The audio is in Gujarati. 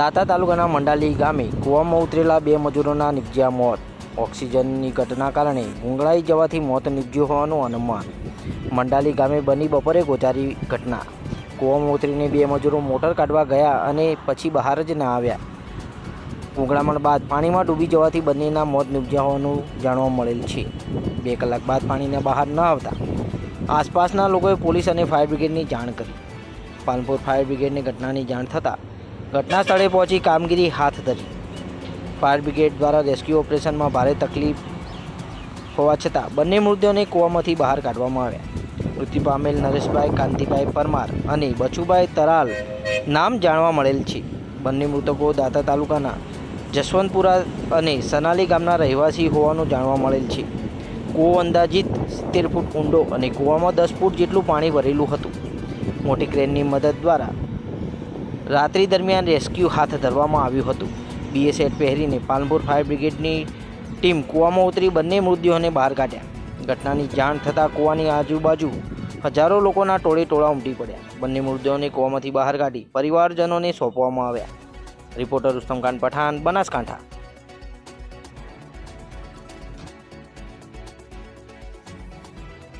દાતા તાલુકાના મંડાલી ગામે કૂવામાં ઉતરેલા બે મજૂરોના નિપજ્યા મોત. ઓક્સિજનની ઘટના કારણે ઊંઘળાઈ જવાથી મોત નીપજ્યું હોવાનું અનુમાન. મંડાલી ગામે બની બપોરે ગોચારી ઘટના. કૂવામાં ઉતરીને બે મજૂરો મોટર કાઢવા ગયા અને પછી બહાર જ ના આવ્યા. ઉંઘડામણ બાદ પાણીમાં ડૂબી જવાથી બંનેના મોત નીપજ્યા હોવાનું જાણવા મળેલ છે. બે કલાક બાદ પાણીને બહાર ન આવતા. આસપાસના લોકોએ પોલીસ અને ફાયર બ્રિગેડની જાણ કરી. પાલનપુર ફાયર બ્રિગેડને ઘટનાની જાણ થતાં ઘટના સ્થળે પહોંચી કામગીરી હાથ ધરી. ફાયર બ્રિગેડ દ્વારા રેસ્ક્યુ ઓપરેશનમાં ભારે તકલીફ હોવા છતાં બંને મૃતદેહોને કૂવામાંથી બહાર કાઢવામાં આવ્યા. મૃત્યુ પામેલ નરેશભાઈ, કાંતિભાઈ પરમાર અને બચુભાઈ તરાલ નામ જાણવા મળેલ છે. બંને મૃતકો દાતા તાલુકાના જસવંતપુરા અને સનાલી ગામના રહેવાસી હોવાનું જાણવા મળેલ છે. કૂવો અંદાજિત સિત્તેર ફૂટ ઊંડો અને કૂવામાં દસ ફૂટ જેટલું પાણી ભરેલું હતું. મોટી ક્રેનની મદદ દ્વારા રાત્રિ દરમિયાન રેસ્ક્યુ હાથ ધરવામાં આવ્યું હતું. બીએસએફ પહેરીને પાલનપુર ફાયર બ્રિગેડની ટીમ કૂવામાં ઉતરી બંને મૃતદેહોને બહાર કાઢ્યા. ઘટનાની જાણ થતાં કૂવાની આજુબાજુ હજારો લોકોના ટોળે ટોળા ઉમટી પડ્યા. બંને મૃતદેહોને કૂવામાંથી બહાર કાઢી પરિવારજનોને સોંપવામાં આવ્યા. રિપોર્ટર ઉસ્તમ પઠાણ, બનાસકાંઠા.